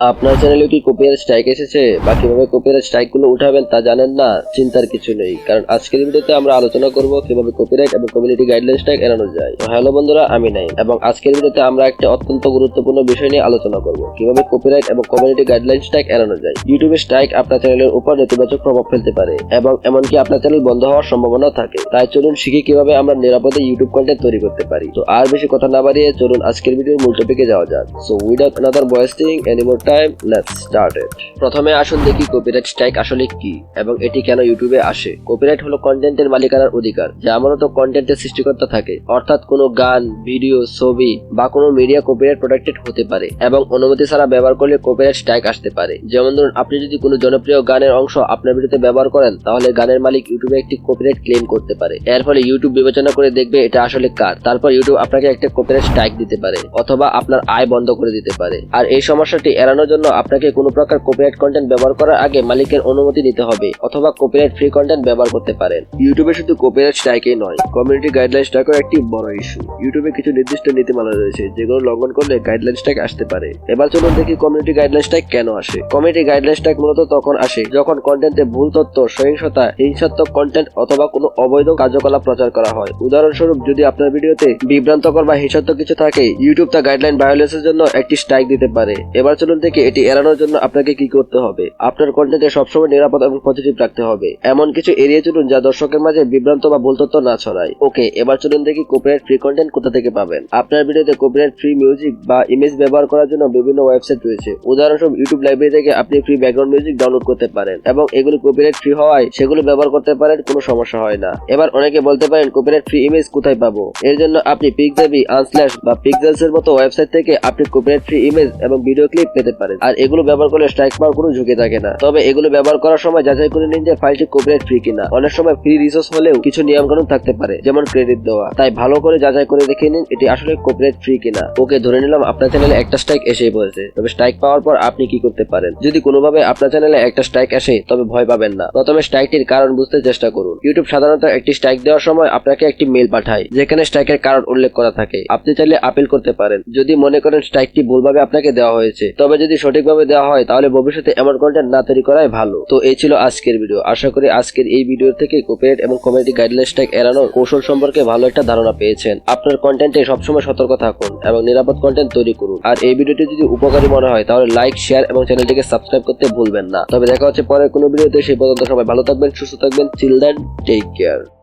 আপনার চ্যানেলে কি কপিরাইট স্ট্রাইক এসেছে? বা কীভাবে কপিরাইট স্ট্রাইকগুলো উঠাবেন তা জানেন না? চিন্তার কিছু নেই। কারণ আজকের ভিডিওতে আমরা আলোচনা করব কীভাবে কপিরাইট এবং কমিউনিটি গাইডলাইন স্ট্রাইক এড়ানো যায়। হ্যালো বন্ধুরা, আমি নাই এবং আজকের ভিডিওতে আমরা একটা অত্যন্ত গুরুত্বপূর্ণ বিষয় নিয়ে আলোচনা করব। কীভাবে কপিরাইট এবং কমিউনিটি গাইডলাইন স্ট্রাইক এড়ানো যায়। ইউটিউবে স্ট্রাইক আপনার চ্যানেলের উপর নেতিবাচক প্রভাব ফেলতে পারে এবং এমনকি আপনার চ্যানেল বন্ধ হওয়ার সম্ভাবনা থাকে। তাই চলুন শিখি কীভাবে আমরা নিরাপদে ইউটিউব কন্টেন্ট তৈরি করতে পারি। তো আর বেশি কথা না বাড়িয়ে চলুন আজকের ভিডিওর মূল টপিকে যাওয়া যাক। So without another wasting any more time let's start প্রথমে আসুন দেখি কপিরাইট স্ট্রাইক আসলে কি, এবং এটি কেন ইউটিউবে আসে? কপিরাইট হলো কন্টেন্টের মালিকানার অধিকার, যা মূলত কন্টেন্টের সৃষ্টিকর্তা থাকে। অর্থাৎ কোনো গান ভিডিও ছবি বা কোনো মিডিয়া কপিরাইট প্রোটেক্টেড হতে পারে, এবং অনুমতি ছাড়া ব্যবহার করলে কপিরাইট স্ট্রাইক আসতে পারে। যেমন ধরুন, আপনি যদি কোনো জনপ্রিয় গানের অংশ আপনার ভিডিওতে ব্যবহার করেন, তাহলে গানের মালিক ইউটিউবে একটি কপিরাইট ক্লেম করতে পারে। এর ফলে ইউটিউব বিবেচনা করে দেখবে এটা আসলে কার। তারপর ইউটিউব আপনাকে একটা কপিরাইট স্ট্রাইক দিতে পারে, অথবা আপনার আয় বন্ধ করে দিতে পারে। আর এই সমস্যাটি এড়ানোর জন্য আপনাকে কোনো প্রকার কপিরাইট কন্টেন্ট ব্যবহার করার আগে মালিকের অনুমতি নিতে হবে, অথবা কপিরাইট ফ্রি কন্টেন্ট ব্যবহার করতে পারেন। ইউটিউবে শুধু কপিরাইট স্ট্রাইকই নয় কমিউনিটি গাইডলাইন স্ট্রাইকও একটি বড় ইস্যু ইউটিউবে কিছু নির্দিষ্ট নীতিমালা রয়েছে, যেগুলো লঙ্ঘন করলে গাইডলাইন স্ট্রাইক আসতে পারে। এবার চলুন দেখি কমিউনিটি গাইডলাইন স্ট্রাইক কেন আসে। কমিউনিটি গাইডলাইন স্ট্রাইক মূলত তখন আসে যখন কন্টেন্টে ভুল তথ্য, সহিংসতা, হিংসাত্মক কন্টেন্ট অথবা কোনো অবৈধ কার্যকলাপ প্রচার করা হয়। উদাহরণস্বরূপ, যদি আপনার ভিডিওতে বিভ্রান্তকর বা হিংসাত্মক কিছু থাকে ইউটিউব তা গাইডলাইন ভায়োলেন্সের জন্য একটি স্ট্রাইক দিতে পারে। এবার চলুন দেখি এটি এড়ানোর জন্য আপনাকে কি করতে হবে? আপনার কন্টেন্টে সবসময় নিরাপদ এবং পজিটিভ রাখতে হবে। এমন কিছু এড়িয়ে চলুন যা দর্শকের মাঝে বিভ্রান্ত বা ভুল তথ্য না ছড়ায়। ওকে, এবার চলুন দেখি কপিরাইট ফ্রি কন্টেন্ট কোথা থেকে পাবেন। আপনার ভিডিওতে কপিরাইট ফ্রি মিউজিক বা ইমেজ ব্যবহার করার জন্য বিভিন্ন ওয়েবসাইট রয়েছে। উদাহরণস্বরূপ ইউটিউব লাইব্রেরি থেকে আপনি ফ্রি ব্যাকগ্রাউন্ড মিউজিক ডাউনলোড করতে পারেন এবং এগুলি কপিরাইট ফ্রি হওয়ায় সেগুলো ব্যবহার করতে পারেন, কোনো সমস্যা হয় না। এবার অনেকে বলতে পারেন কপিরাইট ফ্রি ইমেজ কোথায় পাবো? এর জন্য আপনি পিকজাবি আনস্ল্যাশ বা পিক্সেলস এর মতো ওয়েবসাইট থেকে আপনি কপিরাইট ফ্রি ইমেজ এবং ভিডিও ক্লিপ পেতে পারেন আর এগুলো ব্যবহার করলে স্ট্রাইক পাওয়ার কোনো ঝুঁকি থাকে না। তবে এগুলো ব্যবহার করার সময় যাচাই করে নিন যে ফাইলটি কপিরাইট ফ্রি কিনা। অনেক সময় ফ্রি রিসোর্স হলেও কিছু নিয়ম কানুন থাকতে পারে, যেমন ক্রেডিট দেওয়া। তাই ভালো করে যাচাই করে দেখে নিন এটি আসলে কপিরাইট ফ্রি কিনা। ওকে, ধরে নিলাম আপনার চ্যানেলে একটা স্ট্রাইক এসেই পড়েছে। তবে স্ট্রাইক পাওয়ার পর আপনি কি করতে পারেন? যদি কোনোভাবে আপনার চ্যানেলে একটা স্ট্রাইক আসে, তবে ভয় পাবেন না। প্রথমে স্ট্রাইকটির কারণ বুঝতে চেষ্টা করুন। ইউটিউব সাধারণত একটি স্ট্রাইক দেওয়ার সময় আপনাকে একটি মেল পাঠায়, যেখানে স্ট্রাইকের কারণ উল্লেখ করা থাকে। আপনি চাইলে আপিল করতে পারেন। যদি মনে করেন স্ট্রাইকটি ভুলভাবে আপনাকে দেওয়া হয়েছে, তবে যদি সঠিকভাবে দেওয়া হয়, তাহলে ভবিষ্যতে এমন কন্টেন্ট না তৈরি করাই ভালো। তো এই ছিল আজকের ভিডিও আশা করি আজকের এই ভিডিও থেকে কপিরাইট এবং কমিউনিটি গাইডলাইন স্ট্রাইক এড়ানোর কৌশল সম্পর্কে ভালো একটা ধারণা পেয়েছেন। আপনার কন্টেন্টে সবসময় সতর্ক থাকুন এবং নিরাপদ কন্টেন্ট তৈরি করুন। আর এই ভিডিওটি যদি উপকারী মনে হয়, তাহলে লাইক শেয়ার এবং চ্যানেলটিকে সাবস্ক্রাইব করতে ভুলবেন না। তবে দেখা হচ্ছে পরে কোনো ভিডিওতে সেই পর্যন্ত সবাই ভালো থাকবেন, সুস্থ থাকবেন। Children take care